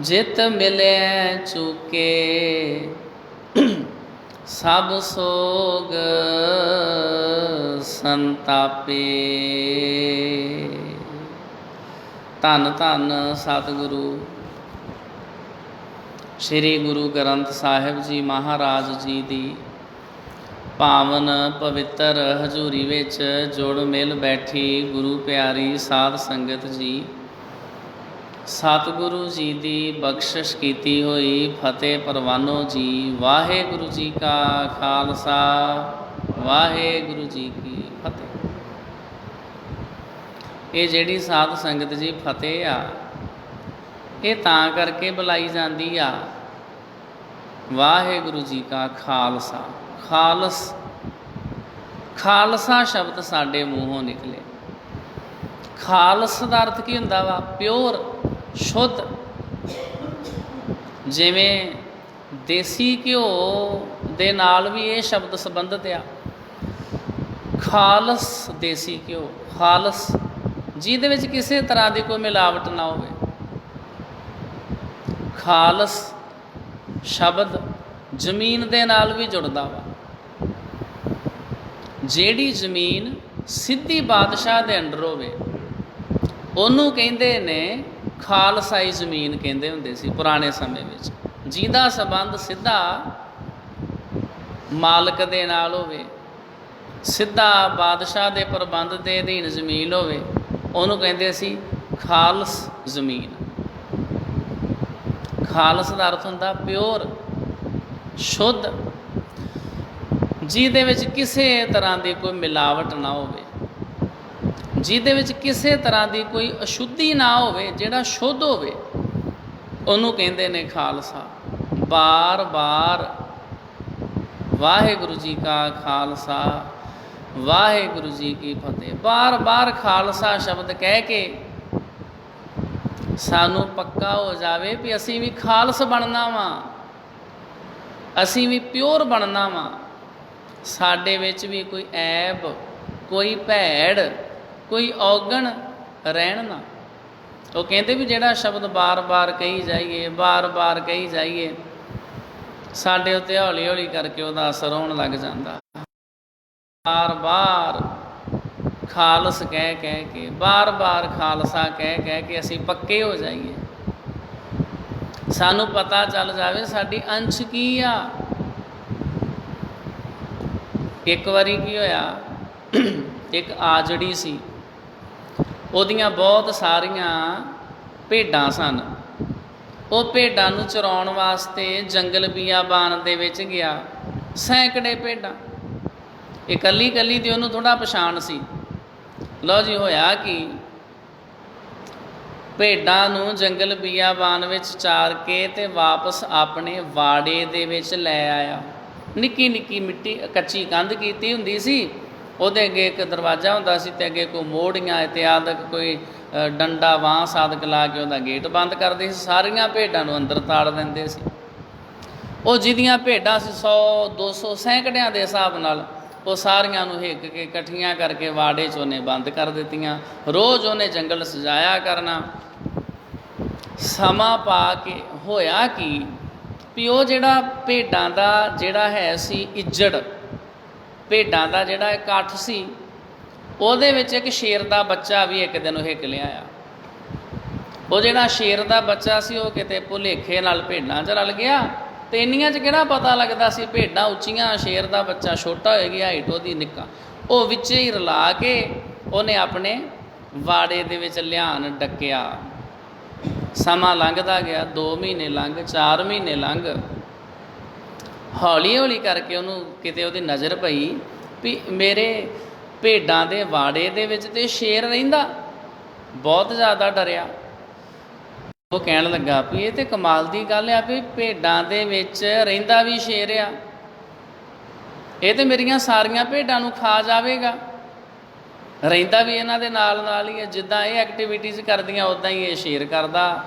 ਜਿਤ ਮਿਲੇ ਚੁਕੇ। ਸਭ ਸੋਗ ਸੰਤਾਪੇ। ਧੰਨ ਧੰਨ ਸਤਿਗੁਰੂ। ਸ੍ਰੀ ਗੁਰੂ ਗ੍ਰੰਥ ਸਾਹਿਬ ਜੀ ਮਹਾਰਾਜ ਜੀ ਦੀ ਪਾਵਨ ਪਵਿੱਤਰ ਹਜ਼ੂਰੀ ਵਿੱਚ ਜੋੜ ਮਿਲ ਬੈਠੀ ਗੁਰੂ ਪਿਆਰੀ ਸਾਧ ਸੰਗਤ ਜੀ। ਸਤਿਗੁਰੂ ਜੀ ਦੀ ਬਖਸ਼ਿਸ਼ ਕੀਤੀ ਹੋਈ, ਫਤਿਹ ਪਰਵਾਨੋ ਜੀ। ਵਾਹਿਗੁਰੂ ਜੀ ਕਾ ਖਾਲਸਾ, ਵਾਹਿਗੁਰੂ ਜੀ ਕੀ ਫਤਿਹ। ਇਹ ਜਿਹੜੀ ਸਾਧ ਸੰਗਤ ਜੀ ਫਤਿਹ ਆ, ਇਹ ਤਾਂ ਕਰਕੇ ਬੁਲਾਈ ਜਾਂਦੀ ਆ। ਵਾਹਿਗੁਰੂ ਜੀ ਕਾ ਖਾਲਸਾ। ਖਾਲਸ, ਖਾਲਸਾ ਸ਼ਬਦ ਸਾਡੇ ਮੂੰਹੋਂ ਨਿਕਲੇ। ਖਾਲਸ ਦਾ ਅਰਥ ਕੀ ਹੁੰਦਾ ਵਾ? ਪਿਓਰ। ਸ਼ੁੱਧ। ਜਿਵੇਂ ਦੇਸੀ ਘਿਓ ਦੇ ਨਾਲ ਵੀ ਇਹ ਸ਼ਬਦ ਸੰਬੰਧਿਤ ਆ। ਖਾਲਸ ਦੇਸੀ ਘਿਓ, ਖਾਲਸ, ਜਿਹਦੇ ਵਿੱਚ ਕਿਸੇ ਤਰ੍ਹਾਂ ਦੀ ਕੋਈ ਮਿਲਾਵਟ ਨਾ ਹੋਵੇ। ਖਾਲਸ ਸ਼ਬਦ ਜ਼ਮੀਨ ਦੇ ਨਾਲ ਵੀ ਜੁੜਦਾ ਵਾ। ਜਿਹੜੀ ਜ਼ਮੀਨ ਸਿੱਧੀ ਬਾਦਸ਼ਾਹ ਦੇ ਅੰਡਰ ਹੋਵੇ, ਉਹਨੂੰ ਕਹਿੰਦੇ ਨੇ ਖਾਲਸਾਈ ਜ਼ਮੀਨ ਕਹਿੰਦੇ ਹੁੰਦੇ ਸੀ ਪੁਰਾਣੇ ਸਮੇਂ ਵਿੱਚ। ਜਿਹਦਾ ਸਬੰਧ ਸਿੱਧਾ ਮਾਲਕ ਦੇ ਨਾਲ ਹੋਵੇ, ਸਿੱਧਾ ਬਾਦਸ਼ਾਹ ਦੇ ਪ੍ਰਬੰਧ ਦੇ ਅਧੀਨ ਜ਼ਮੀਨ ਹੋਵੇ, ਉਹਨੂੰ ਕਹਿੰਦੇ ਸੀ ਖਾਲਸ ਜ਼ਮੀਨ। ਖਾਲਸ ਦਾ ਅਰਥ ਹੁੰਦਾ ਪਿਓਰ, ਸ਼ੁੱਧ, ਜਿਹਦੇ ਵਿੱਚ ਕਿਸੇ ਤਰ੍ਹਾਂ ਦੀ ਕੋਈ ਮਿਲਾਵਟ ਨਾ ਹੋਵੇ। ਜਿਹਦੇ ਵਿੱਚ ਕਿਸੇ ਤਰ੍ਹਾਂ ਦੀ ਕੋਈ ਅਸ਼ੁੱਧੀ ਨਾ ਹੋਵੇ, ਜਿਹੜਾ ਸ਼ੁੱਧ ਹੋਵੇ, ਉਹਨੂੰ ਕਹਿੰਦੇ ਨੇ ਖਾਲਸਾ। ਬਾਰ-ਬਾਰ ਵਾਹਿਗੁਰੂ ਜੀ ਕਾ ਖਾਲਸਾ, ਵਾਹਿਗੁਰੂ ਜੀ ਕੀ ਫਤਿਹ। ਬਾਰ-ਬਾਰ ਖਾਲਸਾ ਸ਼ਬਦ ਕਹਿ ਕੇ ਸਾਨੂੰ ਪੱਕਾ ਹੋ ਜਾਵੇ ਵੀ ਅਸੀਂ ਵੀ ਖਾਲਸ ਬਣਨਾ ਵਾਂ, ਅਸੀਂ ਵੀ ਪਿਓਰ ਬਣਨਾ ਵਾਂ। ਸਾਡੇ ਵਿੱਚ ਵੀ ਕੋਈ ਐਬ, ਕੋਈ ਭੈੜ ਕੋਈ ਔਗਣ ਰਹਿਣ ਨਾ। ਉਹ ਕਹਿੰਦੇ ਵੀ ਜਿਹੜਾ ਸ਼ਬਦ ਬਾਰ-ਬਾਰ ਕਹੀ ਜਾਈਏ, ਬਾਰ-ਬਾਰ ਕਹੀ ਜਾਈਏ, ਸਾਡੇ ਉੱਤੇ ਹੌਲੀ-ਹੌਲੀ ਕਰਕੇ ਉਹਦਾ ਅਸਰ ਹੋਣ ਲੱਗ ਜਾਂਦਾ। ਬਾਰ-ਬਾਰ ਖਾਲਸ ਕਹਿ ਕਹਿ ਕੇ, ਬਾਰ-ਬਾਰ ਖਾਲਸਾ ਕਹਿ ਕਹਿ ਕੇ ਅਸੀਂ ਪੱਕੇ ਹੋ ਜਾਈਏ। ਸਾਨੂੰ ਪਤਾ ਚੱਲ ਜਾਵੇ ਸਾਡੀ ਅੰਸ਼ ਕੀ ਆ। ਇੱਕ ਵਾਰੀ ਕੀ ਹੋਇਆ, ਇੱਕ ਆਜੜੀ ਸੀ। ਉਹਦੀਆਂ ਬਹੁਤ ਸਾਰੀਆਂ ਭੇਡਾਂ ਸਨ। ਉਹ ਭੇਡਾਂ ਨੂੰ ਚਰਾਉਣ ਵਾਸਤੇ ਜੰਗਲ ਬੀਆਬਾਨ ਦੇ ਵਿੱਚ ਗਿਆ। ਸੈਂਕੜੇ ਭੇਡਾਂ। ਇਕੱਲੀ ਇਕੱਲੀ ਦੀ ਉਹਨੂੰ ਥੋੜਾ ਪਛਾਣ ਸੀ। ਲਓ ਜੀ, ਹੋਇਆ ਕਿ? ਭੇਡਾਂ ਨੂੰ ਜੰਗਲ ਬੀਆਬਾਨ ਵਿੱਚ ਚਾਰ ਕੇ ਤੇ ਵਾਪਸ ਆਪਣੇ ਵਾੜੇ ਦੇ ਵਿੱਚ ਲੈ ਆਇਆ। ਨਿੱਕੀ ਨਿੱਕੀ ਮਿੱਟੀ, ਕੱਚੀ ਕੰਧ ਕੀਤੀ ਹੁੰਦੀ ਸੀ। ਉਹਦੇ ਅੱਗੇ ਇੱਕ ਦਰਵਾਜ਼ਾ ਹੁੰਦਾ ਸੀ ਤੇ ਅੱਗੇ ਕੋਈ ਮੋੜੀਆਂ ਇਤਿਆਦਕ ਕੋਈ ਡੰਡਾ ਵਾਂ ਸਾਦਕ ਲਾ ਕੇ ਉਹਦਾ ਗੇਟ ਬੰਦ ਕਰਦੇ ਸੀ। ਸਾਰੀਆਂ ਭੇਡਾਂ ਨੂੰ ਅੰਦਰ ਤਾੜ ਦਿੰਦੇ ਸੀ। ਉਹ ਜਿਹਦੀਆਂ ਭੇਡਾਂ ਸੀ 100 200 ਸੈਂਕੜਿਆਂ ਦੇ ਹਿਸਾਬ ਨਾਲ ਉਹ ਸਾਰੀਆਂ ਨੂੰ ਹਿੱਕ ਕੇ ਇਕੱਠੀਆਂ ਕਰਕੇ ਵਾੜੇ 'ਚ ਉਹਨੇ ਬੰਦ ਕਰ ਦਿੱਤੀਆਂ। ਰੋਜ਼ ਉਹਨੇ ਜੰਗਲ ਸਜਾਇਆ ਕਰਨਾ। ਸਮਾਂ ਪਾ ਕੇ ਹੋਇਆ ਕਿ ਵੀ ਉਹ ਜਿਹੜਾ ਭੇਡਾਂ ਦਾ ਜਿਹੜਾ ਹੈ ਸੀ ਇੱਜੜ ਭੇਡਾਂ ਦਾ ਜਿਹੜਾ ਇਕੱਠ ਸੀ, ਉਹਦੇ ਵਿੱਚ ਇੱਕ ਸ਼ੇਰ ਦਾ ਬੱਚਾ ਵੀ ਇੱਕ ਦਿਨ ਉਹ ਲਿਆ ਲਿਆਇਆ। ਉਹ ਜਿਹੜਾ ਸ਼ੇਰ ਦਾ ਬੱਚਾ ਸੀ, ਉਹ ਕਿਤੇ ਭੁਲੇਖੇ ਨਾਲ ਭੇਡਾਂ 'ਚ ਰਲ ਗਿਆ ਤੇ ਇੰਨੀਆਂ 'ਚ ਕਿਹੜਾ ਪਤਾ ਲੱਗਦਾ ਸੀ ਭੇਡਾਂ ਉੱਚੀਆਂ, ਸ਼ੇਰ ਦਾ ਬੱਚਾ ਛੋਟਾ ਹੋਏਗੀ, ਹਾਈਟ ਉਹਦੀ ਨਿੱਕਾ। ਉਹ ਵਿੱਚ ਹੀ ਰਲਾ ਕੇ ਉਹਨੇ ਆਪਣੇ ਵਾੜੇ ਦੇ ਵਿੱਚ ਲਿਆਣ ਡੱਕਿਆ। ਸਮਾਂ ਲੰਘਦਾ ਗਿਆ 2 ਮਹੀਨੇ ਲੰਘ 4 ਮਹੀਨੇ ਲੰਘ। ਹੌਲੀ ਹੌਲੀ ਕਰਕੇ ਉਹਨੂੰ ਕਿਤੇ ਉਹਦੀ ਨਜ਼ਰ ਪਈ ਵੀ ਮੇਰੇ ਭੇਡਾਂ ਦੇ ਵਾੜੇ ਦੇ ਵਿੱਚ ਤੇ ਸ਼ੇਰ ਰਹਿੰਦਾ। ਬਹੁਤ ਜ਼ਿਆਦਾ ਡਰਿਆ। ਉਹ ਕਹਿਣ ਲੱਗਾ ਵੀ ਇਹ ਤੇ ਕਮਾਲ ਦੀ ਗੱਲ ਆ ਵੀ ਭੇਡਾਂ ਦੇ ਵਿੱਚ ਰਹਿੰਦਾ ਵੀ ਸ਼ੇਰ ਆ। ਇਹ ਤੇ ਮੇਰੀਆਂ ਸਾਰੀਆਂ ਭੇਡਾਂ ਨੂੰ ਖਾ ਜਾਵੇਗਾ। ਰਹਿੰਦਾ ਵੀ ਇਹਨਾਂ ਦੇ ਨਾਲ ਨਾਲ ਹੀ ਹੈ ਜਿੱਦਾਂ ਇਹ ਐਕਟੀਵਿਟੀਜ਼ ਕਰਦੀਆਂ ਉਦਾਂ ਹੀ ਇਹ ਸ਼ੇਰ ਕਰਦਾ।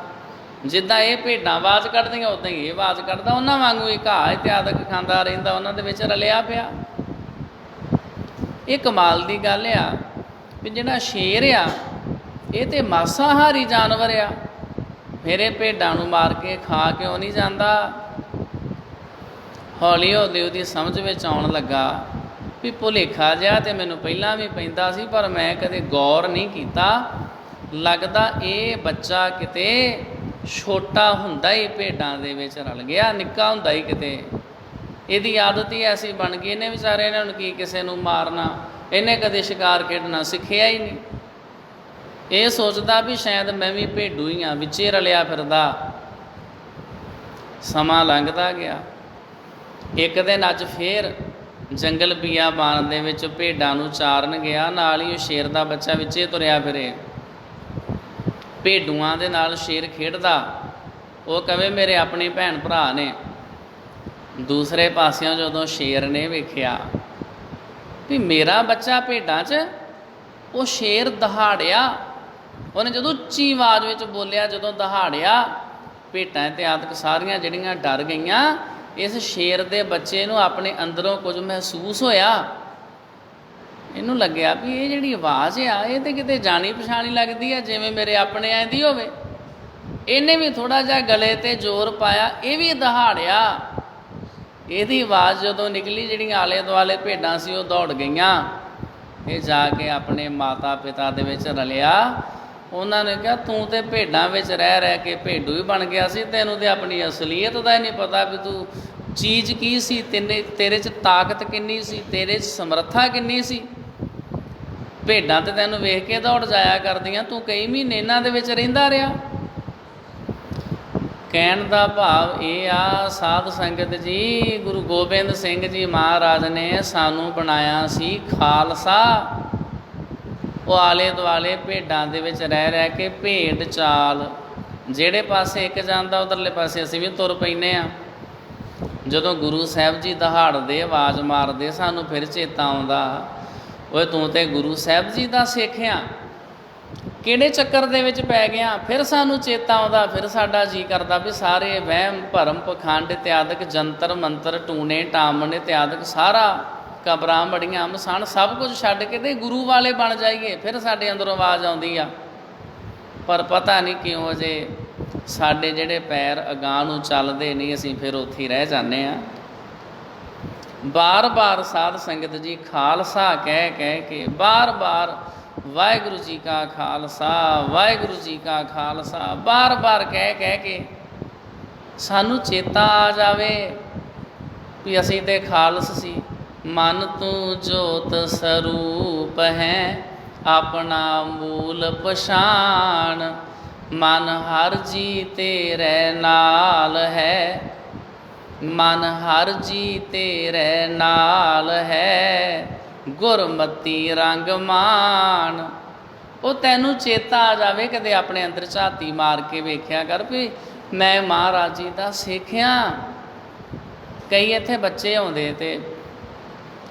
ਜਿੱਦਾਂ ਇਹ ਭੇਡਾਂ ਆਵਾਜ਼ ਕੱਢਦੀਆਂ, ਉਦਾਂ ਹੀ ਇਹ ਆਵਾਜ਼ ਕੱਢਦਾ। ਉਹਨਾਂ ਵਾਂਗੂ ਇਹ ਘਾਹ ਇਤਿਆਦਕ ਖਾਂਦਾ ਰਹਿੰਦਾ, ਉਹਨਾਂ ਦੇ ਵਿੱਚ ਰਲਿਆ ਪਿਆ। ਇਹ ਕਮਾਲ ਦੀ ਗੱਲ ਆ ਵੀ ਜਿਹੜਾ ਸ਼ੇਰ ਆ, ਇਹ ਤੇ ਮਾਸਾਹਾਰੀ ਜਾਨਵਰ ਆ। ਮੇਰੇ ਭੇਡਾਂ ਨੂੰ ਮਾਰ ਕੇ ਖਾ ਕਿਉਂ ਨਹੀਂ ਜਾਂਦਾ? ਹੌਲੀ ਹੌਲੀ ਉਹਦੀ ਸਮਝ ਵਿੱਚ ਆਉਣ ਲੱਗਾ ਵੀ ਭੁਲੇਖਾ ਜਿਹਾ ਤੇ ਮੈਨੂੰ ਪਹਿਲਾਂ ਵੀ ਪੈਂਦਾ ਸੀ, ਪਰ ਮੈਂ ਕਦੇ ਗੌਰ ਨਹੀਂ ਕੀਤਾ। ਲੱਗਦਾ ਇਹ ਬੱਚਾ ਕਿਤੇ ਛੋਟਾ ਹੁੰਦਾ ਹੀ ਭੇਡਾਂ ਦੇ ਵਿੱਚ ਰਲ ਗਿਆ, ਨਿੱਕਾ ਹੁੰਦਾ ਹੀ ਕਿਤੇ। ਇਹਦੀ ਆਦਤ ਹੀ ਐਸੀ ਬਣ ਗਈ, ਇਹਨੇ ਵਿਚਾਰੇ ਇਹਨਾਂ ਨੂੰ ਕੀ ਕਿਸੇ ਨੂੰ ਮਾਰਨਾ, ਇਹਨੇ ਕਦੇ ਸ਼ਿਕਾਰ ਖੇਡਣਾ ਸਿੱਖਿਆ ਹੀ ਨਹੀਂ। ਇਹ ਸੋਚਦਾ ਵੀ ਸ਼ਾਇਦ ਮੈਂ ਵੀ ਭੇਡੂ ਹੀ ਆ, ਵਿੱਚੇ ਰਲਿਆ ਫਿਰਦਾ। ਸਮਾਂ ਲੰਘਦਾ ਗਿਆ। ਇੱਕ ਦਿਨ ਅੱਜ ਫੇਰ ਜੰਗਲ ਬੀਆਬਾਨ ਦੇ ਵਿੱਚ ਭੇਡਾਂ ਨੂੰ ਚਾਰਨ ਗਿਆ, ਨਾਲ ਹੀ ਉਹ ਸ਼ੇਰ ਦਾ ਬੱਚਾ ਵਿੱਚੇ ਤੁਰਿਆ ਫਿਰੇ। ਭੇਡੂਆਂ ਦੇ ਨਾਲ ਸ਼ੇਰ ਖੇਡਦਾ, ਉਹ ਕਵੇ ਮੇਰੇ ਆਪਣੇ ਭੈਣ ਭਰਾ ਨੇ। ਦੂਸਰੇ ਪਾਸਿਓਂ ਜਦੋਂ ਸ਼ੇਰ ਨੇ ਵੇਖਿਆ ਵੀ ਮੇਰਾ ਬੱਚਾ ਭੇਡਾਂ 'ਚ, ਉਹ ਸ਼ੇਰ ਦਹਾੜਿਆ। ਉਹਨੇ ਜਦੋਂ ਉੱਚੀ ਆਵਾਜ਼ ਵਿੱਚ ਬੋਲਿਆ, ਜਦੋਂ ਦਹਾੜਿਆ ਭੇਟਾਂ ਤੇ ਆਦਿਕ ਸਾਰੀਆਂ ਜਿਹੜੀਆਂ ਡਰ ਗਈਆਂ, ਇਸ ਸ਼ੇਰ ਦੇ ਬੱਚੇ ਨੂੰ ਆਪਣੇ ਅੰਦਰੋਂ ਕੁਝ ਮਹਿਸੂਸ ਹੋਇਆ। ਇਹਨੂੰ ਲੱਗਿਆ ਵੀ ਇਹ ਜਿਹੜੀ ਆਵਾਜ਼ ਆ, ਇਹ ਤੇ ਕਿਤੇ ਜਾਣੀ ਪਛਾਣੀ ਲੱਗਦੀ ਆ, ਜਿਵੇਂ ਮੇਰੇ ਆਪਣੇ ਆਂ ਦੀ ਹੋਵੇ। ਇਹਨੇ ਵੀ ਥੋੜਾ ਜਿਹਾ ਗਲੇ ਤੇ ਜ਼ੋਰ ਪਾਇਆ, ਇਹ ਵੀ ਦਹਾੜਿਆ। ਇਹਦੀ ਆਵਾਜ਼ ਜਦੋਂ ਨਿਕਲੀ, ਜਿਹੜੀਆਂ ਆਲੇ ਦੁਆਲੇ ਭੇਡਾਂ ਸੀ, ਉਹ ਦੌੜ ਗਈਆਂ। ਇਹ ਜਾ ਕੇ ਆਪਣੇ ਮਾਤਾ ਪਿਤਾ ਦੇ ਵਿੱਚ ਰਲਿਆ। ਉਹਨਾਂ ਨੇ ਕਿਹਾ, ਤੂੰ ਤੇ ਭੇਡਾਂ ਵਿੱਚ ਰਹਿ ਰਹਿ ਕੇ ਭੇਡੂ ਹੀ ਬਣ ਗਿਆ ਸੀ। ਤੈਨੂੰ ਤੇ ਆਪਣੀ ਅਸਲੀਅਤ ਦਾ ਹੀ ਨਹੀਂ ਪਤਾ ਵੀ ਤੂੰ ਚੀਜ਼ ਕੀ ਸੀ, ਤੇਨੇ, ਤੇਰੇ 'ਚ ਤਾਕਤ ਕਿੰਨੀ ਸੀ, ਤੇਰੇ 'ਚ ਸਮਰੱਥਾ ਕਿੰਨੀ ਸੀ? ਭੇਡਾਂ ਤੇ ਤੈਨੂੰ ਵੇਖ ਕੇ ਦੌੜ ਜਾਇਆ ਕਰਦੀਆਂ, ਤੂੰ ਕਈ ਮਹੀਨੇ ਇਹਨਾਂ ਦੇ ਵਿੱਚ ਰਹਿੰਦਾ ਰਿਹਾ। ਕਹਿਣ ਦਾ ਭਾਵ ਇਹ ਆ, ਸਾਧ ਸੰਗਤ ਜੀ, ਗੁਰੂ ਗੋਬਿੰਦ ਸਿੰਘ ਜੀ ਮਹਾਰਾਜ ਨੇ ਸਾਨੂੰ ਬਣਾਇਆ ਸੀ ਖਾਲਸਾ। ਉਹ ਆਲੇ ਦੁਆਲੇ ਭੇਡਾਂ ਦੇ ਵਿੱਚ ਰਹਿ ਰਹਿ ਕੇ ਭੇਡ ਚਾਲ। ਜਿਹੜੇ ਪਾਸੇ ਇੱਕ ਜਾਂਦਾ, ਉਧਰਲੇ ਪਾਸੇ ਅਸੀਂ ਵੀ ਤੁਰ ਪੈਨੇ ਆ ਜਦੋਂ ਗੁਰੂ ਸਾਹਿਬ ਜੀ ਦਹਾੜਦੇ, ਆਵਾਜ਼ ਮਾਰਦੇ, ਸਾਨੂੰ ਫਿਰ ਚੇਤਾ ਆਉਂਦਾ ਓਏ ਤੂੰ ਤੇ ਗੁਰੂ ਸਾਹਿਬ ਜੀ ਦਾ ਸਿੱਖਿਆ ਕਿਹੜੇ ਚੱਕਰ ਦੇ ਵਿੱਚ ਪੈ ਗਿਆ? ਫਿਰ ਸਾਨੂੰ ਚੇਤਾ ਆਉਂਦਾ, ਫਿਰ ਸਾਡਾ ਜੀ ਕਰਦਾ ਵੀ ਸਾਰੇ ਵਹਿਮ, ਭਰਮ, ਪਖੰਡ, ਇਤਿਆਦਿਕ ਜੰਤਰ, ਮੰਤਰ, ਟੂਣੇ, ਟਾਮਣੇ, ਇਤਿਆਦਿਕ ਸਾਰਾ ਕਬਰਾਂ ਬੜੀਆਂ ਮਸਣ ਸਭ ਕੁਝ ਛੱਡ ਕੇ ਤੇ ਗੁਰੂ ਵਾਲੇ ਬਣ ਜਾਈਏ, ਫਿਰ ਸਾਡੇ ਅੰਦਰੋਂ ਆਵਾਜ਼ ਆਉਂਦੀ ਆ। ਪਰ ਪਤਾ ਨਹੀਂ ਕਿਉਂ ਜੇ ਸਾਡੇ ਜਿਹੜੇ ਪੈਰ ਅਗਾਹ ਨੂੰ ਚੱਲਦੇ ਨਹੀਂ, ਅਸੀਂ ਫਿਰ ਉੱਥੇ ਰਹਿ ਜਾਂਦੇ ਆ। ਬਾਰ-ਬਾਰ ਸਾਧ ਸੰਗਤ ਜੀ ਖਾਲਸਾ ਕਹਿ ਕਹਿ ਕੇ, ਬਾਰ-ਬਾਰ ਵਾਹਿਗੁਰੂ ਜੀ ਕਾ ਖਾਲਸਾ, ਵਾਹਿਗੁਰੂ ਜੀ ਕਾ ਖਾਲਸਾ, ਬਾਰ-ਬਾਰ ਕਹਿ ਕਹਿ ਕੇ ਸਾਨੂੰ ਚੇਤਾ ਆ ਜਾਵੇ ਵੀ ਅਸੀਂ ਤੇ ਖਾਲਸ ਸੀ। ਮਨ ਤੂੰ ਜੋਤ ਸਰੂਪ ਹੈ, ਆਪਣਾ ਮੂਲ ਪਛਾਣ। ਮਨ ਹਰ ਜੀ ਤੇਰੇ ਨਾਲ ਹੈ ਮਨ ਹਰ ਜੀ ਤੇਰੇ ਨਾਲ ਹੈ, ਗੁਰਮਤੀ ਰੰਗ ਮਾਨ ਉਹ ਤੈਨੂੰ ਚੇਤਾ ਆ ਜਾਵੇ ਕਦੇ ਆਪਣੇ ਅੰਦਰ ਝਾਤੀ ਮਾਰ ਕੇ ਵੇਖਿਆ ਕਰ ਵੀ ਮੈਂ ਮਹਾਰਾਜ ਜੀ ਦਾ ਸਿੱਖਿਆ। ਕਈ ਇੱਥੇ ਬੱਚੇ ਆਉਂਦੇ ਤੇ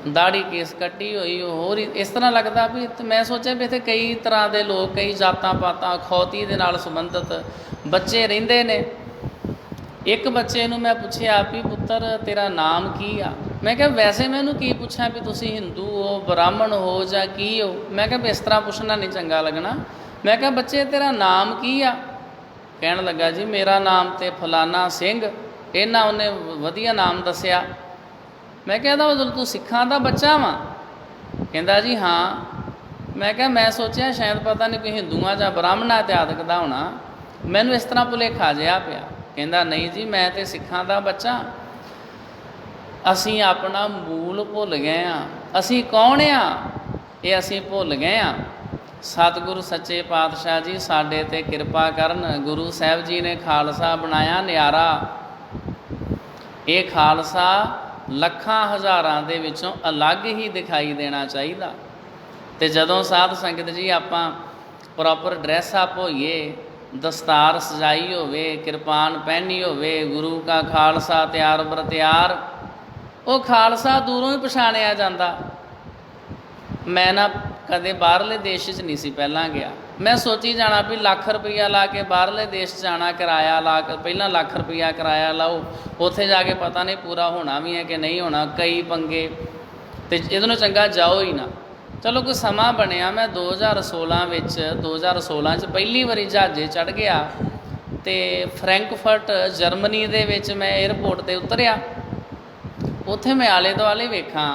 ਦਾੜੀ ਕੇਸ ਕੱਟੀ ਹੋਈ ਹੋਰ ਇਸ ਤਰ੍ਹਾਂ ਲੱਗਦਾ ਵੀ ਮੈਂ ਸੋਚਿਆ ਵੀ ਇੱਥੇ ਕਈ ਤਰ੍ਹਾਂ ਦੇ ਲੋਕ, ਕਈ ਜਾਤਾਂ ਪਾਤਾਂ ਖੌਤੀ ਦੇ ਨਾਲ ਸੰਬੰਧਿਤ ਬੱਚੇ ਰਹਿੰਦੇ ਨੇ। ਇੱਕ ਬੱਚੇ ਨੂੰ ਮੈਂ ਪੁੱਛਿਆ ਵੀ ਪੁੱਤਰ, ਤੇਰਾ ਨਾਮ ਕੀ ਆ? ਮੈਂ ਕਿਹਾ, ਵੈਸੇ ਮੈਨੂੰ ਕੀ ਪੁੱਛਾਂ ਵੀ ਤੁਸੀਂ ਹਿੰਦੂ ਹੋ, ਬ੍ਰਾਹਮਣ ਹੋ ਜਾਂ ਕੀ ਹੋ? ਮੈਂ ਕਿਹਾ, ਵੀ ਇਸ ਤਰ੍ਹਾਂ ਪੁੱਛਣਾ ਨਹੀਂ ਚੰਗਾ ਲੱਗਣਾ। ਮੈਂ ਕਿਹਾ, ਬੱਚੇ, ਤੇਰਾ ਨਾਮ ਕੀ ਆ? ਕਹਿਣ ਲੱਗਾ, ਜੀ, ਮੇਰਾ ਨਾਮ ਤੇ ਫਲਾਨਾ ਸਿੰਘ। ਇਹਨਾਂ ਉਹਨੇ ਵਧੀਆ ਨਾਮ ਦੱਸਿਆ। ਮੈਂ ਕਿਹਾ, ਇਹਦਾ ਮਤਲਬ ਤੂੰ ਸਿੱਖਾਂ ਦਾ ਬੱਚਾ ਵਾਂ? ਕਹਿੰਦਾ, ਜੀ, ਹਾਂ। ਮੈਂ ਕਿਹਾ, ਮੈਂ ਸੋਚਿਆ, ਸ਼ਾਇਦ ਪਤਾ ਨਹੀਂ ਕੋਈ ਹਿੰਦੂਆਂ ਜਾਂ ਬ੍ਰਾਹਮਣਾ ਇਤਿਆਦਿਕ ਦਾ ਹੋਣਾ। ਮੈਨੂੰ ਇਸ ਤਰ੍ਹਾਂ ਭੁਲੇਖਾ ਜਿਹਾ ਪਿਆ। ਕਹਿੰਦਾ, ਨਹੀਂ ਜੀ, ਮੈਂ ਤੇ ਸਿੱਖਾਂ ਦਾ ਬੱਚਾ। ਅਸੀਂ ਆਪਣਾ ਮੂਲ ਭੁੱਲ ਗਏ ਆ। ਅਸੀਂ ਕੌਣ ਆ? ਇਹ ਅਸੀਂ ਭੁੱਲ ਗਏ ਆ। ਸਤਿਗੁਰੂ ਸੱਚੇ ਪਾਤਸ਼ਾਹ ਜੀ, ਸਾਡੇ ਤੇ ਕਿਰਪਾ ਕਰਨ। ਗੁਰੂ ਸਾਹਿਬ ਜੀ ਨੇ ਖਾਲਸਾ ਬਣਾਇਆ ਨਿਆਰਾ। ਇਹ ਖਾਲਸਾ ਲੱਖਾਂ ਹਜ਼ਾਰਾਂ ਦੇ ਵਿੱਚੋਂ ਅਲੱਗ ਹੀ ਦਿਖਾਈ ਦੇਣਾ ਚਾਹੀਦਾ। ਤੇ ਜਦੋਂ ਸਾਧ ਸੰਗਤ ਜੀ ਆਪਾਂ ਪ੍ਰੋਪਰ ਡਰੈਸ ਅਪ ਹੋਈਏ ਦਸਤਾਰ ਸਜਾਈ ਹੋਵੇ, ਕਿਰਪਾਨ ਪਹਿਨੀ ਹੋਵੇ, ਗੁਰੂ ਕਾ ਖਾਲਸਾ ਤਿਆਰ ਬਰ ਤਿਆਰ, ਉਹ ਖਾਲਸਾ ਦੂਰੋਂ ਹੀ ਪਛਾਣਿਆ ਜਾਂਦਾ। ਮੈਂ ਨਾ ਕਦੇ ਬਾਹਰਲੇ ਦੇਸ਼ 'ਚ ਨਹੀਂ ਸੀ, ਪਹਿਲਾਂ ਗਿਆ। ਮੈਂ ਸੋਚੀ ਜਾਣਾ ਵੀ ਲੱਖ ਰੁਪਈਆ ਲਾ ਕੇ ਬਾਹਰਲੇ ਦੇਸ਼ 'ਚ ਜਾਣਾ, ਕਿਰਾਇਆ ਲਾ ਕੇ, ਪਹਿਲਾਂ ਲੱਖ ਰੁਪਈਆ ਕਿਰਾਇਆ ਲਾਓ, ਉੱਥੇ ਜਾ ਕੇ ਪਤਾ ਨਹੀਂ ਪੂਰਾ ਹੋਣਾ ਵੀ ਹੈ ਕਿ ਨਹੀਂ ਹੋਣਾ, ਕਈ ਪੰਗੇ, ਤੇ ਇਹਦੇ ਨੂੰ ਚੰਗਾ ਜਾਓ ਹੀ ਨਾ। ਚਲੋ ਕੋਈ ਸਮਾਂ ਬਣਿਆ, ਮੈਂ 2016 ਵਿੱਚ 2016 ਚ ਪਹਿਲੀ ਵਾਰੀ ਜਹਾਜ਼ੇ ਚੜ ਗਿਆ ਤੇ ਫਰੈਂਕਫਰਟ, ਜਰਮਨੀ ਦੇ ਵਿੱਚ ਮੈਂ 에ਅਰਪੋਰਟ ਤੇ ਉਤਰਿਆ। ਉੱਥੇ ਮੈਂ ਆਲੇ ਦੁਆਲੇ ਵੇਖਾਂ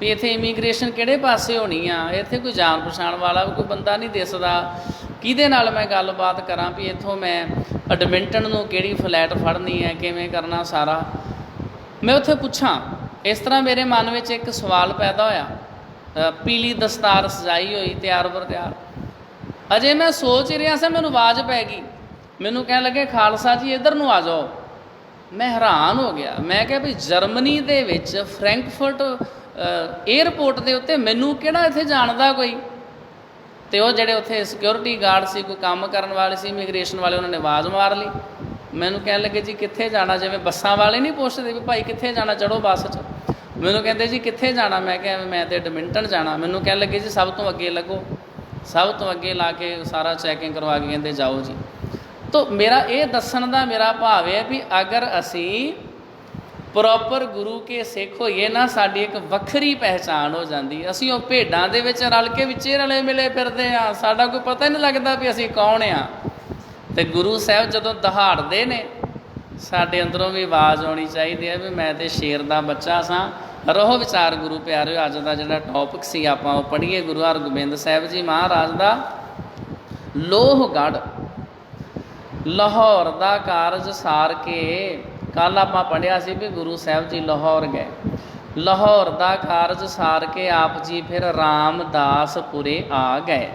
ਵੀ ਇੱਥੇ ਇਮੀਗ੍ਰੇਸ਼ਨ ਕਿਹੜੇ ਪਾਸੇ ਹੋਣੀ ਆ, ਇੱਥੇ ਕੋਈ ਜਾਣ ਪਛਾਣ ਵਾਲਾ ਵੀ ਕੋਈ ਬੰਦਾ ਨਹੀਂ ਦਿਸਦਾ ਕਿਹਦੇ ਨਾਲ ਮੈਂ ਗੱਲਬਾਤ ਕਰਾਂ ਵੀ ਇੱਥੋਂ ਮੈਂ ਐਡਮਿੰਟਨ ਨੂੰ ਕਿਹੜੀ ਫਲੈਟ ਫੜਨੀ ਹੈ, ਕਿਵੇਂ ਕਰਨਾ ਸਾਰਾ? ਮੈਂ ਉੱਥੇ ਪੁੱਛਾਂ। ਇਸ ਤਰ੍ਹਾਂ ਮੇਰੇ ਮਨ ਵਿੱਚ ਇੱਕ ਸਵਾਲ ਪੈਦਾ ਹੋਇਆ। ਪੀਲੀ ਦਸਤਾਰ ਸਜਾਈ ਹੋਈ, ਤਿਆਰ ਬਰ ਤਿਆਰ। ਅਜੇ ਮੈਂ ਸੋਚ ਰਿਹਾ ਸੀ, ਮੈਨੂੰ ਆਵਾਜ਼ ਪੈ ਗਈ। ਮੈਨੂੰ ਕਹਿਣ ਲੱਗੇ, ਖਾਲਸਾ ਜੀ, ਇੱਧਰ ਨੂੰ ਆ ਜਾਓ। ਮੈਂ ਹੈਰਾਨ ਹੋ ਗਿਆ। ਮੈਂ ਕਿਹਾ ਵੀ ਜਰਮਨੀ ਦੇ ਵਿੱਚ ਫਰੈਂਕਫਰਟ 에ਅਰਪੋਰਟ ਦੇ ਉੱਤੇ ਮੈਨੂੰ ਕਿਹੜਾ ਇੱਥੇ ਜਾਣਦਾ ਕੋਈ? ਤੇ ਉਹ ਜਿਹੜੇ ਉੱਥੇ ਸਿਕਿਉਰਿਟੀ ਗਾਰਡ ਸੀ, ਕੋਈ ਕੰਮ ਕਰਨ ਵਾਲੇ ਸੀ ਇਮੀਗ੍ਰੇਸ਼ਨ ਵਾਲੇ, ਉਹਨਾਂ ਨੇ ਆਵਾਜ਼ ਮਾਰ ਲਈ। ਮੈਨੂੰ ਕਹਿਣ ਲੱਗੇ, ਜੀ, ਕਿੱਥੇ ਜਾਣਾ? ਜਿਵੇਂ ਬੱਸਾਂ ਵਾਲੇ ਨਹੀਂ ਪੁੱਛਦੇ ਵੀ ਭਾਈ, ਕਿੱਥੇ ਜਾਣਾ? ਚੜੋ ਬੱਸ 'ਚ। ਮੈਨੂੰ ਕਹਿੰਦੇ ਜੀ ਕਿੱਥੇ ਜਾਣਾ? ਮੈਂ ਕਿਹਾ ਮੈਂ ਤੇ ਐਡਮਿੰਟਨ ਜਾਣਾ। ਮੈਨੂੰ ਕਹਿਣ ਲੱਗੇ ਜੀ ਸਭ ਤੋਂ ਅੱਗੇ ਲੱਗੋ। ਸਭ ਤੋਂ ਅੱਗੇ ਲਾ ਕੇ ਸਾਰਾ ਚੈਕਿੰਗ ਕਰਵਾ ਕੇ ਕਹਿੰਦੇ ਜਾਓ ਜੀ। ਤੋ ਮੇਰਾ ਇਹ ਦੱਸਣ ਦਾ ਮੇਰਾ ਭਾਵ ਹੈ ਵੀ ਅਗਰ ਅਸੀਂ ਪ੍ਰੋਪਰ ਗੁਰੂ ਕੇ ਸਿੱਖ ਹੋਈਏ ਨਾ, ਸਾਡੀ ਇੱਕ ਵੱਖਰੀ ਪਹਿਚਾਣ ਹੋ ਜਾਂਦੀ। ਅਸੀਂ ਉਹ ਭੇਡਾਂ ਦੇ ਵਿੱਚ ਰਲ ਕੇ ਵਿੱਚੇ ਰਲੇ ਮਿਲੇ ਫਿਰਦੇ ਆ ਸਾਡਾ ਕੋਈ ਪਤਾ ਹੀ ਨਹੀਂ ਲੱਗਦਾ ਵੀ ਅਸੀਂ ਕੌਣ ਆ ਤੇ ਗੁਰੂ ਸਾਹਿਬ ਜਦੋਂ ਦਹਾੜਦੇ ਨੇ ਸਾਡੇ ਅੰਦਰੋਂ ਵੀ ਆਵਾਜ਼ ਆਉਣੀ ਚਾਹੀਦੀ ਹੈ ਵੀ ਮੈਂ ਤੇ ਸ਼ੇਰ ਦਾ ਬੱਚਾ ਸਾਂ। ਰਹੋ ਵਿਚਾਰ ਗੁਰੂ ਪਿਆਰਿਓ, ਅੱਜ ਦਾ ਜਿਹੜਾ ਟੌਪਿਕ ਸੀ ਆਪਾਂ ਉਹ ਪੜ੍ਹੀਏ ਗੁਰੂ ਹਰਗੋਬਿੰਦ ਸਾਹਿਬ ਜੀ ਮਹਾਰਾਜ ਦਾ। ਲੋਹਗੜ੍ਹ, ਲਾਹੌਰ ਦਾ ਕਾਰਜ ਸਾਰ ਕੇ ਕੱਲ ਆਪਾਂ ਪੜਿਆ ਸੀ ਵੀ ਗੁਰੂ ਸਾਹਿਬ ਜੀ ਲਾਹੌਰ ਗਏ। ਲਾਹੌਰ ਦਾ ਕਾਰਜ ਸਾਰ ਕੇ ਆਪ ਜੀ ਫਿਰ ਰਾਮਦਾਸਪੁਰੇ ਆ ਗਏ।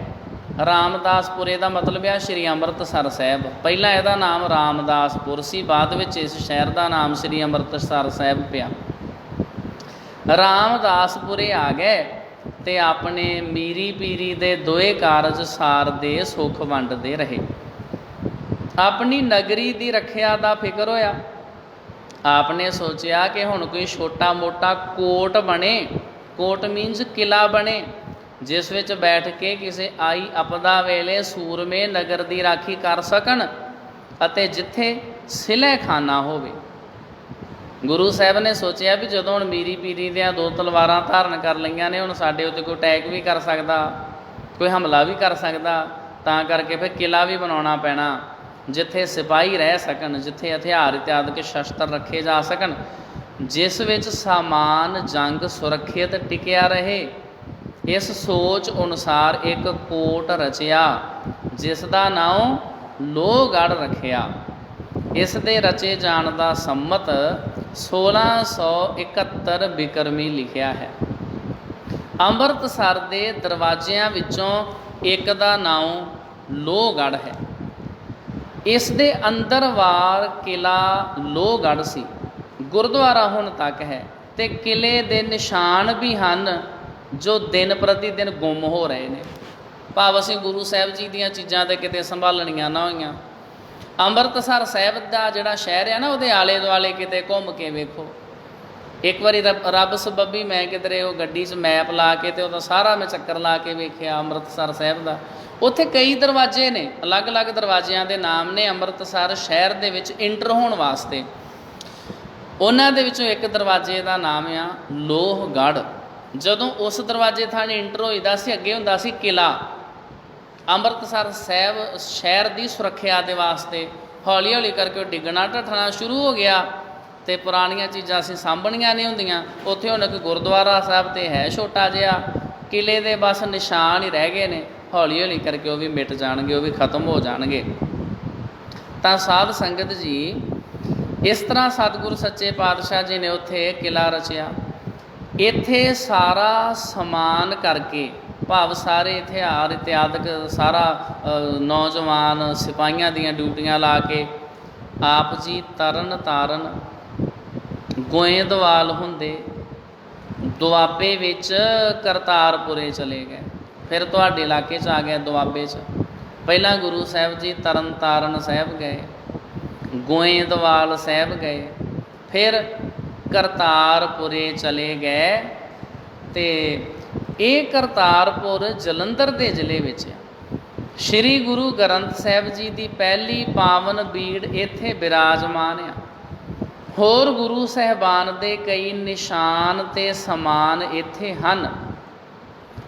ਰਾਮਦਾਸਪੁਰੇ ਦਾ ਮਤਲਬ ਹੈ ਸ਼੍ਰੀ ਅੰਮ੍ਰਿਤਸਰ ਸਾਹਿਬ। ਪਹਿਲਾਂ ਇਹਦਾ ਨਾਮ ਰਾਮਦਾਸਪੁਰ ਸੀ, ਬਾਅਦ ਵਿੱਚ ਇਸ ਸ਼ਹਿਰ ਦਾ ਨਾਮ ਸ਼੍ਰੀ ਅੰਮ੍ਰਿਤਸਰ ਸਾਹਿਬ ਪਿਆ। ਰਾਮਦਾਸਪੁਰੇ ਆ ਗਏ ਤੇ ਆਪਣੇ ਮੀਰੀ ਪੀਰੀ ਦੇ ਦੋਏ ਕਾਰਜ ਸਾਰ ਦੇ ਸੁਖ ਵੰਡਦੇ ਰਹੇ। ਆਪਣੀ ਨਗਰੀ ਦੀ ਰੱਖਿਆ ਦਾ ਫਿਕਰ ਹੋਇਆ। ਆਪਨੇ ਸੋਚਿਆ ਕਿ ਹੁਣ ਕੋਈ ਛੋਟਾ ਮੋਟਾ ਕੋਟ ਬਣੇ, ਕੋਟ ਮੀਨਸ ਕਿਲਾ ਬਣੇ। ਜਿਸ ਵਿੱਚ ਬੈਠ ਕੇ ਕਿਸੇ ਆਈ ਅਪਦਾ ਵੇਲੇ ਸੂਰਮੇ ਨਗਰ ਦੀ ਰਾਖੀ ਕਰ ਸਕਣ ਅਤੇ ਜਿੱਥੇ ਸਿਲੇ ਖਾਨਾ ਹੋਵੇ। ਗੁਰੂ ਸਾਹਿਬ ਨੇ ਸੋਚਿਆ ਵੀ ਜਦੋਂ ਹੁਣ ਮੀਰੀ ਪੀਰੀ ਦੀਆਂ ਦੋ ਤਲਵਾਰਾਂ ਧਾਰਨ ਕਰ ਲਈਆਂ ਨੇ, ਹੁਣ ਸਾਡੇ ਉੱਤੇ ਕੋਈ ਅਟੈਕ ਵੀ ਕਰ ਸਕਦਾ, ਕੋਈ ਹਮਲਾ ਵੀ ਕਰ ਸਕਦਾ, ਤਾਂ ਕਰਕੇ ਫਿਰ ਕਿਲਾ ਵੀ ਬਣਾਉਣਾ ਪੈਣਾ, ਜਿੱਥੇ ਸਿਪਾਹੀ ਰਹਿ ਸਕਣ, ਜਿੱਥੇ ਹਥਿਆਰ ਇਤਿਆਦਿਕ ਸ਼ਸਤਰ ਰੱਖੇ ਜਾ ਸਕਣ, ਜਿਸ ਵਿੱਚ ਸਾਮਾਨ ਜੰਗ ਸੁਰੱਖਿਅਤ ਟਿਕਿਆ ਰਹੇ ਇਸ ਸੋਚ ਅਨੁਸਾਰ ਇੱਕ ਕੋਟ ਰਚਿਆ, ਜਿਸ ਦਾ ਨਾਮ ਲੋਹਗੜ੍ਹ ਰੱਖਿਆ। ਇਸ ਦੇ ਰਚੇ ਜਾਣ ਦਾ ਸੰਮਤ 1671 ਬਿਕਰਮੀ ਲਿਖਿਆ ਹੈ। ਅੰਮ੍ਰਿਤਸਰ ਦੇ ਦਰਵਾਜ਼ਿਆਂ ਵਿੱਚੋਂ ਇੱਕ ਦਾ ਨਾਮ ਲੋਹਗੜ੍ਹ ਹੈ। ਇਸ ਦੇ ਅੰਦਰ ਵਾਰ ਕਿਲਾ ਲੋਹਗੜ੍ਹ ਸੀ। ਗੁਰਦੁਆਰਾ ਹੁਣ ਤੱਕ ਹੈ ਤੇ ਕਿਲੇ ਦੇ ਨਿਸ਼ਾਨ ਵੀ ਹਨ। ਜੋ ਦਿਨ ਪ੍ਰਤੀ ਦਿਨ ਗੁੰਮ ਹੋ ਰਹੇ ਨੇ। ਭਾਵ ਅਸੀਂ ਗੁਰੂ ਸਾਹਿਬ ਜੀ ਦੀਆਂ ਚੀਜ਼ਾਂ ਤੇ ਕਿਤੇ ਸੰਭਾਲਣੀਆਂ ਨਾ ਹੋਈਆਂ। ਅੰਮ੍ਰਿਤਸਰ ਸਾਹਿਬ ਦਾ ਜਿਹੜਾ ਸ਼ਹਿਰ ਹੈ ਨਾ, ਉਹਦੇ ਆਲੇ ਦੁਆਲੇ ਕਿਤੇ ਘੁੰਮ ਕੇ ਵੇਖੋ। ਇੱਕ ਵਾਰੀ ਰੱਬ ਸਬੱਬੀ ਮੈਂ ਕਿਧਰੇ ਉਹ ਗੱਡੀ 'ਚ ਮੈਪ ਲਾ ਕੇ ਤੇ ਉਹਦਾ ਸਾਰਾ ਮੈਂ ਚੱਕਰ ਲਾ ਕੇ ਵੇਖਿਆ ਅੰਮ੍ਰਿਤਸਰ ਸਾਹਿਬ ਦਾ। ਉੱਥੇ ਕਈ ਦਰਵਾਜ਼ੇ ਨੇ, ਅਲੱਗ-ਅਲੱਗ ਦਰਵਾਜ਼ਿਆਂ ਦੇ ਨਾਮ ਨੇ ਅੰਮ੍ਰਿਤਸਰ ਸ਼ਹਿਰ ਦੇ ਵਿੱਚ ਇੰਟਰ ਹੋਣ ਵਾਸਤੇ। ਉਹਨਾਂ ਦੇ ਵਿੱਚੋਂ ਇੱਕ ਦਰਵਾਜ਼ੇ ਦਾ ਨਾਮ ਆ ਲੋਹਗੜ੍ਹ। ਜਦੋਂ ਉਸ ਦਰਵਾਜ਼ੇ ਥਾਣੇ ਇੰਟਰ ਹੋਈਦਾ ਸੀ, ਅੱਗੇ ਹੁੰਦਾ ਸੀ ਕਿਲਾ ਅੰਮ੍ਰਿਤਸਰ ਸਾਹਿਬ ਸ਼ਹਿਰ ਦੀ ਸੁਰੱਖਿਆ ਦੇ ਵਾਸਤੇ ਹੌਲੀ ਹੌਲੀ ਕਰਕੇ ਉਹ ਡਿੱਗਣਾ, ਢੱਠਣਾ ਸ਼ੁਰੂ ਹੋ ਗਿਆ ਤੇ ਪੁਰਾਣੀਆਂ ਚੀਜ਼ਾਂ ਅਸੀਂ ਸਾਂਭਣੀਆਂ ਨਹੀਂ ਹੁੰਦੀਆਂ। ਉੱਥੇ ਹੁਣ ਇੱਕ ਗੁਰਦੁਆਰਾ ਸਾਹਿਬ ਤੇ ਹੈ ਛੋਟਾ ਜਿਹਾ। ਕਿਲੇ ਦੇ ਬਸ ਨਿਸ਼ਾਨ ਹੀ ਰਹਿ ਗਏ ਨੇ। ਹੌਲੀ ਹੌਲੀ ਕਰਕੇ ਉਹ ਵੀ ਮਿਟ ਜਾਣਗੇ, ਉਹ ਵੀ ਖਤਮ ਹੋ ਜਾਣਗੇ। ਤਾਂ ਸਾਧ ਸੰਗਤ ਜੀ, ਇਸ ਤਰ੍ਹਾਂ ਸਤਿਗੁਰੂ ਸੱਚੇ ਪਾਤਸ਼ਾਹ ਜੀ ਨੇ ਉੱਥੇ ਕਿਲਾ ਰਚਿਆ। ਇੱਥੇ ਸਾਰਾ ਸਮਾਨ ਕਰਕੇ, ਭਾਵ ਸਾਰੇ ਹਥਿਆਰ ਇਤਿਆਦਕ ਸਾਰਾ ਨੌਜਵਾਨ ਸਿਪਾਹੀਆਂ ਦੀਆਂ ਡਿਊਟੀਆਂ ਲਾ ਕੇ, ਆਪ ਜੀ ਤਰਨ ਤਾਰਨ ਗੋਇੰਦਵਾਲ ਹੁੰਦੇ, ਦੁਆਬੇ ਵਿੱਚ ਕਰਤਾਰਪੁਰੇ ਚਲੇ ਗਏ। ਫਿਰ ਤੁਹਾਡੇ ਇਲਾਕੇ 'ਚ ਆ ਗਏ ਦੁਆਬੇ 'ਚ। ਪਹਿਲਾਂ ਗੁਰੂ ਸਾਹਿਬ ਜੀ ਤਰਨ ਤਾਰਨ ਸਾਹਿਬ ਗਏ, ਗੋਇੰਦਵਾਲ ਸਾਹਿਬ ਗਏ। ਫਿਰ ਕਰਤਾਰਪੁਰੇ ਚਲੇ ਗਏ ਤੇ ਇਹ ਕਰਤਾਰਪੁਰ ਜਲੰਧਰ ਦੇ ਜ਼ਿਲ੍ਹੇ ਵਿੱਚ ਹੈ। ਸ੍ਰੀ ਗੁਰੂ ਗ੍ਰੰਥ ਸਾਹਿਬ ਜੀ ਦੀ ਪਹਿਲੀ ਪਾਵਨ ਬੀੜ ਇੱਥੇ ਬਿਰਾਜਮਾਨ ਆ। ਹੋਰ ਗੁਰੂ ਸਹਿਬਾਨ ਦੇ ਕਈ ਨਿਸ਼ਾਨ ਤੇ ਸਮਾਨ ਇੱਥੇ ਹਨ।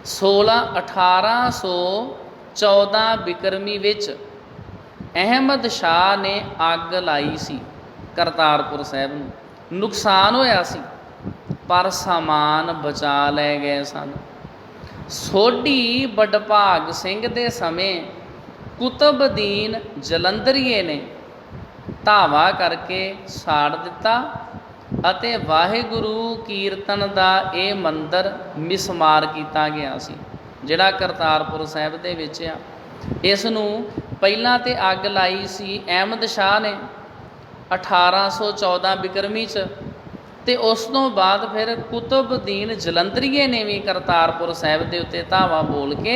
16 1814 ਬਿਕਰਮੀ ਵਿੱਚ ਅਹਿਮਦ ਸ਼ਾਹ ਨੇ ਅੱਗ ਲਾਈ ਸੀ ਕਰਤਾਰਪੁਰ ਸਾਹਿਬ ਨੂੰ। ਨੁਕਸਾਨ ਹੋਇਆ ਸੀ, ਪਰ ਸਮਾਨ ਬਚਾ ਲੈ ਗਏ ਸਨ। ਸੋਢੀ ਬਡਭਾਗ ਸਿੰਘ ਦੇ ਸਮੇਂ ਕੁਤਬਦੀਨ ਜਲੰਧਰੀਏ ਨੇ ਧਾਵਾ ਕਰਕੇ ਸਾੜ ਦਿੱਤਾ ਅਤੇ ਵਾਹਿਗੁਰੂ ਕੀਰਤਨ ਦਾ ਇਹ ਮੰਦਰ ਮਿਸਮਾਰ ਕੀਤਾ ਗਿਆ ਸੀ, ਜਿਹੜਾ ਕਰਤਾਰਪੁਰ ਸਾਹਿਬ ਦੇ ਵਿੱਚ ਆ। ਇਸ ਨੂੰ ਪਹਿਲਾਂ ਤੇ ਅੱਗ ਲਾਈ ਸੀ ਅਹਿਮਦ ਸ਼ਾਹ ਨੇ। 1814 ਬਿਕਰਮੀ ਚ ਤੇ ਉਸ ਤੋਂ ਬਾਅਦ ਫਿਰ ਕੁਤਬਦੀਨ ਜਲੰਧਰੀਏ ਨੇ ਵੀ ਕਰਤਾਰਪੁਰ ਸਾਹਿਬ ਦੇ ਉੱਤੇ ਧਾਵਾ ਬੋਲ ਕੇ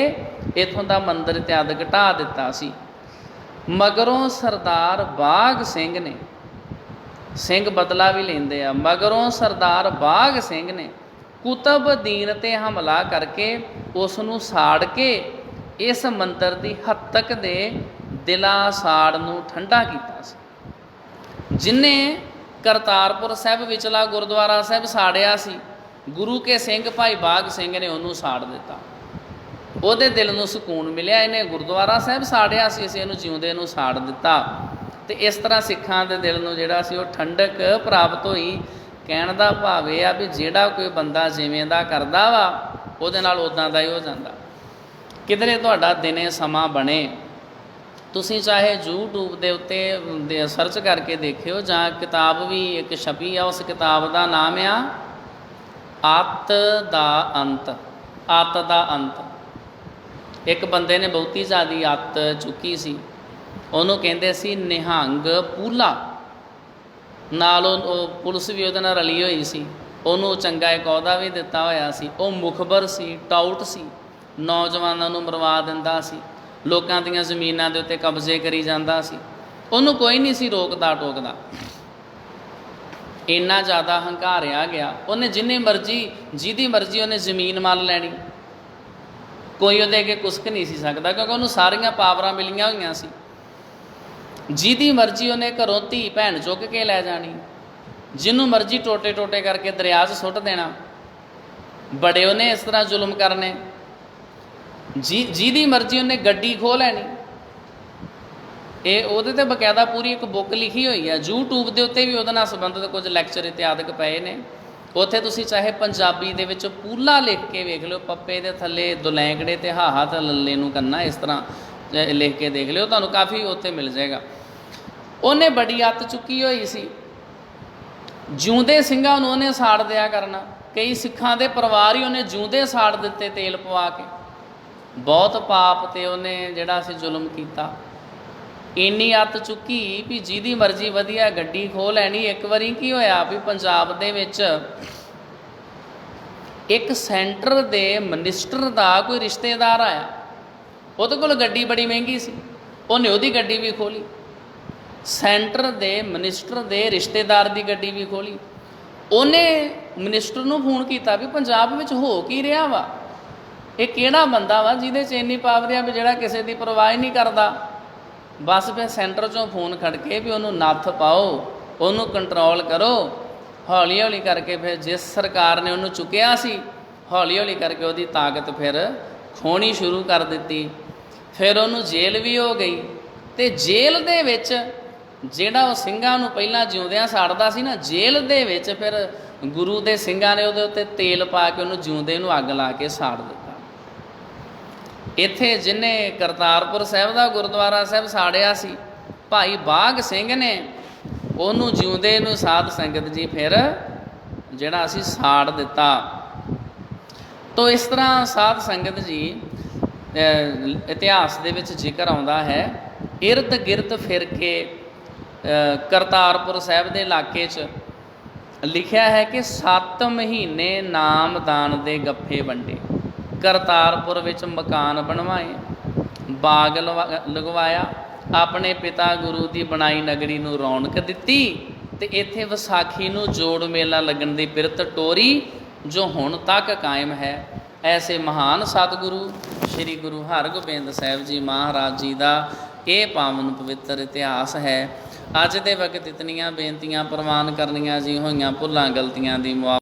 ਇਥੋਂ ਦਾ ਮੰਦਿਰ ਇਤਿਆਦ ਘਟਾ ਦਿੱਤਾ ਸੀ। ਮਗਰੋਂ ਸਰਦਾਰ ਬਾਗ ਸਿੰਘ ਨੇ, ਸਿੰਘ ਬਦਲਾ ਵੀ ਲੈਂਦੇ ਆ, ਮਗਰੋਂ ਸਰਦਾਰ ਬਾਗ ਸਿੰਘ ਨੇ ਕੁਤਬਦੀਨ ਤੇ ਹਮਲਾ ਕਰਕੇ ਉਸ ਨੂੰ ਸਾੜ ਕੇ ਇਸ ਮੰਦਰ ਦੀ ਹੱਤਕ ਦੇ ਦਿਲਾ ਸਾੜ ਨੂੰ ਠੰਡਾ ਕੀਤਾ ਸੀ। ਜਿਨੇ ਕਰਤਾਰਪੁਰ ਸਾਹਿਬ ਵਿਚਲਾ ਗੁਰਦੁਆਰਾ ਸਾਹਿਬ ਸਾੜਿਆ ਸੀ, ਗੁਰੂ ਕੇ ਸਿੰਘ ਭਾਈ ਬਾਗ ਸਿੰਘ ਨੇ ਉਹਨੂੰ ਸਾੜ ਦਿੱਤਾ। ਉਹਦੇ ਦਿਲ ਨੂੰ ਸਕੂਨ ਮਿਲਿਆ, ਇਹਨੇ ਗੁਰਦੁਆਰਾ ਸਾਹਿਬ ਸਾੜਿਆ ਸੀ, ਅਸੀਂ ਇਹਨੂੰ ਜਿਉਂਦੇ ਨੂੰ ਸਾੜ ਦਿੱਤਾ। ਤੇ ਇਸ ਤਰ੍ਹਾਂ ਸਿੱਖਾਂ ਦੇ ਦਿਲ ਨੂੰ ਜਿਹੜਾ ਸੀ, ਉਹ ਠੰਡਕ ਪ੍ਰਾਪਤ ਹੋਈ। ਕਹਿਣ ਦਾ ਭਾਵ ਇਹ ਆ ਵੀ ਜਿਹੜਾ ਕੋਈ ਬੰਦਾ ਜਿਵੇਂ ਦਾ ਕਰਦਾ ਵਾ, ਉਹਦੇ ਨਾਲ ਉਦਾਂ ਦਾ ਹੀ ਹੋ ਜਾਂਦਾ। ਕਿਧਰੇ ਤੁਹਾਡਾ ਦਿਨੇ ਸਮਾਂ ਬਣੇ। ਤੁਸੀਂ ਚਾਹੇ YouTube ਦੇ ਉੱਤੇ ਸਰਚ ਕਰਕੇ ਦੇਖਿਓ ਜਾਂ ਕਿਤਾਬ ਵੀ, ਇੱਕ ਛਪੀ ਆ, ਉਸ ਕਿਤਾਬ ਦਾ ਨਾਮ ਆ ਆਤ ਦਾ ਅੰਤ, ਆਤ ਦਾ ਅੰਤ। ਇੱਕ ਬੰਦੇ ਨੇ ਬਹੁਤੀ ਜ਼ਿਆਦੀ ਅੱਤ ਚੁੱਕੀ ਸੀ। ਉਹਨੂੰ ਕਹਿੰਦੇ ਸੀ ਨਿਹੰਗ ਪੂਲਾ। ਨਾਲ ਉਹ ਪੁਲਿਸ ਵੀ ਉਹਦੇ ਨਾਲ ਰਲੀ ਹੋਈ ਸੀ। ਉਹਨੂੰ ਚੰਗਾ ਇੱਕ ਅਹੁਦਾ ਵੀ ਦਿੱਤਾ ਹੋਇਆ ਸੀ। ਉਹ ਮੁਖਬਰ ਸੀ, ਟਾਊਟ ਸੀ। ਨੌਜਵਾਨਾਂ ਨੂੰ ਮਰਵਾ ਦਿੰਦਾ ਸੀ। ਲੋਕਾਂ ਦੀਆਂ ਜ਼ਮੀਨਾਂ ਦੇ ਉੱਤੇ ਕਬਜ਼ੇ ਕਰੀ ਜਾਂਦਾ ਸੀ। ਉਹਨੂੰ ਕੋਈ ਨਹੀਂ ਸੀ ਰੋਕਦਾ ਟੋਕਦਾ। ਇੰਨਾ ਜ਼ਿਆਦਾ ਹੰਕਾਰਿਆ ਗਿਆ। ਉਹਨੇ ਜਿੰਨੇ ਮਰਜ਼ੀ, ਜਿਹਦੀ ਮਰਜ਼ੀ ਉਹਨੇ ਜ਼ਮੀਨ ਮੰਨ ਲੈਣੀ। ਕੋਈ ਉਹਦੇ ਅੱਗੇ ਕੁਸਕ ਨਹੀਂ ਸੀ ਸਕਦਾ ਕਿਉਂਕਿ ਉਹਨੂੰ ਸਾਰੀਆਂ ਪਾਵਰਾਂ ਮਿਲੀਆਂ ਹੋਈਆਂ ਸੀ। ਜਿਹਦੀ ਮਰਜ਼ੀ ਉਹਨੇ ਘਰੋਂ ਧੀ, ਭੈਣ ਚੁੱਕ ਕੇ ਲੈ ਜਾਣੀ। ਜਿਹਨੂੰ ਮਰਜ਼ੀ ਟੋਟੇ ਟੋਟੇ ਕਰਕੇ ਦਰਿਆ 'ਚ ਸੁੱਟ ਦੇਣਾ। ਬੜੇ ਉਹਨੇ ਇਸ ਤਰ੍ਹਾਂ ਜ਼ੁਲਮ ਕਰਨੇ। ਜੀ ਜਿਹਦੀ ਮਰਜ਼ੀ ਉਹਨੇ ਗੱਡੀ ਖੋ ਲੈਣੀ। ਇਹ ਉਹਦੇ ਤੇ ਬਕਾਇਦਾ ਪੂਰੀ ਇੱਕ ਬੁੱਕ ਲਿਖੀ ਹੋਈ ਹੈ YouTube ਦੇ ਉੱਤੇ ਵੀ ਉਹਦੇ ਨਾਲ ਸੰਬੰਧਿਤ ਕੁਝ ਲੈਕਚਰ ਇਤਿਆਦਿਕ ਪਏ ਨੇ। ਉੱਥੇ ਤੁਸੀਂ ਚਾਹੇ ਪੰਜਾਬੀ ਦੇ ਵਿੱਚ ਪੂਲਾ ਲਿਖ ਕੇ ਵੇਖ ਲਿਓ, ਪੱਪੇ ਦੇ ਥੱਲੇ ਦੁਲੈਂਕੜੇ ਤੇ ਹਾਹਾ ਤੇ ਲੱਲੇ ਨੂੰ ਕੰਨਾ ਇਸ ਤਰ੍ਹਾਂ ਲਿਖ ਕੇ ਦੇਖ ਲਿਓ, ਤੁਹਾਨੂੰ ਕਾਫੀ ਉੱਥੇ ਮਿਲ ਜਾਏਗਾ। ਉਹਨੇ ਬੜੀ ਅੱਤ ਚੁੱਕੀ ਹੋਈ ਸੀ। ਜਿਉਂਦੇ ਸਿੰਘਾਂ ਨੂੰ ਉਹਨੇ ਸਾੜ ਦਿਆ ਕਰਨਾ। ਕਈ ਸਿੱਖਾਂ ਦੇ ਪਰਿਵਾਰ ਹੀ ਉਹਨੇ ਜਿਉਂਦੇ ਸਾੜ ਦਿੱਤੇ ਤੇਲ ਪਵਾ ਕੇ। ਬਹੁਤ ਪਾਪ ਤੇ ਉਹਨੇ ਜਿਹੜਾ ਅਸੀਂ ਜ਼ੁਲਮ ਕੀਤਾ। ਇੰਨੀ ਅੱਤ ਚੁੱਕੀ ਵੀ ਜਿਹਦੀ ਮਰਜ਼ੀ ਵਧੀਆ ਗੱਡੀ ਖੋ ਲੈਣੀ, ਇੱਕ ਵਾਰੀ ਕੀ ਹੋਇਆ ਵੀ ਪੰਜਾਬ ਦੇ ਵਿੱਚ ਇੱਕ ਸੈਂਟਰ ਦੇ ਮਿਨਿਸਟਰ ਦਾ ਕੋਈ ਰਿਸ਼ਤੇਦਾਰ ਆਇਆ। ਉਹਦੇ ਕੋਲ ਗੱਡੀ ਬੜੀ ਮਹਿੰਗੀ ਸੀ। ਉਹਨੇ ਉਹਦੀ ਗੱਡੀ ਵੀ ਖੋਲੀ ਸੈਂਟਰ ਦੇ ਮਿਨਿਸਟਰ ਦੇ ਰਿਸ਼ਤੇਦਾਰ ਦੀ ਗੱਡੀ ਵੀ ਖੋਲੀ ਉਹਨੇ ਮਿਨਿਸਟਰ ਨੂੰ ਫੋਨ ਕੀਤਾ ਵੀ ਪੰਜਾਬ ਵਿੱਚ ਹੋ ਕੀ ਰਿਹਾ ਵਾ? ਇਹ ਕਿਹੜਾ ਬੰਦਾ ਵਾ ਜਿਹਦੇ 'ਚ ਇੰਨੀ ਪਾਵਰ ਆ ਵੀ ਜਿਹੜਾ ਕਿਸੇ ਦੀ ਪਰਵਾਹ ਹੀ ਨਹੀਂ ਕਰਦਾ? ਬਸ ਫਿਰ ਸੈਂਟਰ 'ਚੋਂ ਫੋਨ ਖੜ ਕੇ ਵੀ ਉਹਨੂੰ ਨੱਥ ਪਾਓ, ਉਹਨੂੰ ਕੰਟਰੋਲ ਕਰੋ। ਹੌਲੀ ਹੌਲੀ ਕਰਕੇ ਫਿਰ ਜਿਸ ਸਰਕਾਰ ਨੇ ਉਹਨੂੰ ਚੁੱਕਿਆ ਸੀ ਹੌਲੀ ਹੌਲੀ ਕਰਕੇ ਉਹਦੀ ਤਾਕਤ ਫਿਰ ਖੋਣੀ ਸ਼ੁਰੂ ਕਰ ਦਿੱਤੀ। ਫਿਰ ਉਹਨੂੰ ਜੇਲ੍ਹ ਵੀ ਹੋ ਗਈ। ਤੇ ਜੇਲ੍ਹ ਦੇ ਵਿੱਚ ਜਿਹੜਾ ਉਹ ਸਿੰਘਾਂ ਨੂੰ ਪਹਿਲਾਂ ਜਿਉਂਦਿਆਂ ਸਾੜਦਾ ਸੀ ਨਾ, ਜੇਲ੍ਹ ਦੇ ਵਿੱਚ ਫਿਰ ਗੁਰੂ ਦੇ ਸਿੰਘਾਂ ਨੇ ਉਹਦੇ ਉੱਤੇ ਤੇਲ ਪਾ ਕੇ ਉਹਨੂੰ ਜਿਉਂਦੇ ਨੂੰ ਅੱਗ ਲਾ ਕੇ ਸਾੜ ਦਿੱਤਾ। ਇੱਥੇ ਜਿਨੇ ਕਰਤਾਰਪੁਰ ਸਾਹਿਬ ਦਾ ਗੁਰਦੁਆਰਾ ਸਾਹਿਬ ਸਾੜਿਆ ਸੀ, ਭਾਈ ਬਾਗ ਸਿੰਘ ਨੇ ਉਹਨੂੰ ਜਿਉਂਦੇ ਨੂੰ ਸਾਧ ਸੰਗਤ ਜੀ ਫਿਰ ਜਿਹੜਾ ਅਸੀਂ ਸਾੜ ਦਿੱਤਾ। ਤੋ ਇਸ ਤਰ੍ਹਾਂ ਸਾਧ ਸੰਗਤ ਜੀ ਇਤਿਹਾਸ ਦੇ ਵਿੱਚ ਜ਼ਿਕਰ ਆਉਂਦਾ ਹੈ। ਇਰਦ ਗਿਰਦ ਫਿਰ ਕੇ ਕਰਤਾਰਪੁਰ ਸਾਹਿਬ ਦੇ ਇਲਾਕੇ 'ਚ ਲਿਖਿਆ ਹੈ ਕਿ 7 ਮਹੀਨੇ ਨਾਮਦਾਨ ਦੇ ਗੱਫੇ ਵੰਡੇ। ਕਰਤਾਰਪੁਰ ਵਿੱਚ ਮਕਾਨ ਬਣਵਾਏ। ਬਾਗ ਲਵਾ- ਲਗਵਾਇਆ। ਆਪਣੇ ਪਿਤਾ ਗੁਰੂ ਦੀ ਬਣਾਈ ਨਗਰੀ ਨੂੰ ਰੌਣਕ ਦਿੱਤੀ ਤੇ ਇੱਥੇ ਵਿਸਾਖੀ ਨੂੰ ਜੋੜ ਮੇਲਾ ਲੱਗਣ ਦੀ ਬਿਰਤ ਟੋਰੀ ਜੋ ਹੁਣ ਤੱਕ ਕਾਇਮ ਹੈ। ਐਸੇ ਮਹਾਨ ਸਤਿਗੁਰੂ ਸ੍ਰੀ ਗੁਰੂ ਹਰਗੋਬਿੰਦ ਸਾਹਿਬ ਜੀ ਮਹਾਰਾਜ ਜੀ ਦਾ ਇਹ ਪਾਵਨ ਪਵਿੱਤਰ ਇਤਿਹਾਸ ਹੈ। ਅੱਜ ਦੇ ਵਕਤ ਇਤਨੀਆਂ ਬੇਨਤੀਆਂ ਪ੍ਰਵਾਨ ਕਰਨੀਆਂ ਜੀ ਹੋਈਆਂ ਭੁੱਲਾਂ ਗਲਤੀਆਂ ਦੀ ਮੁਆ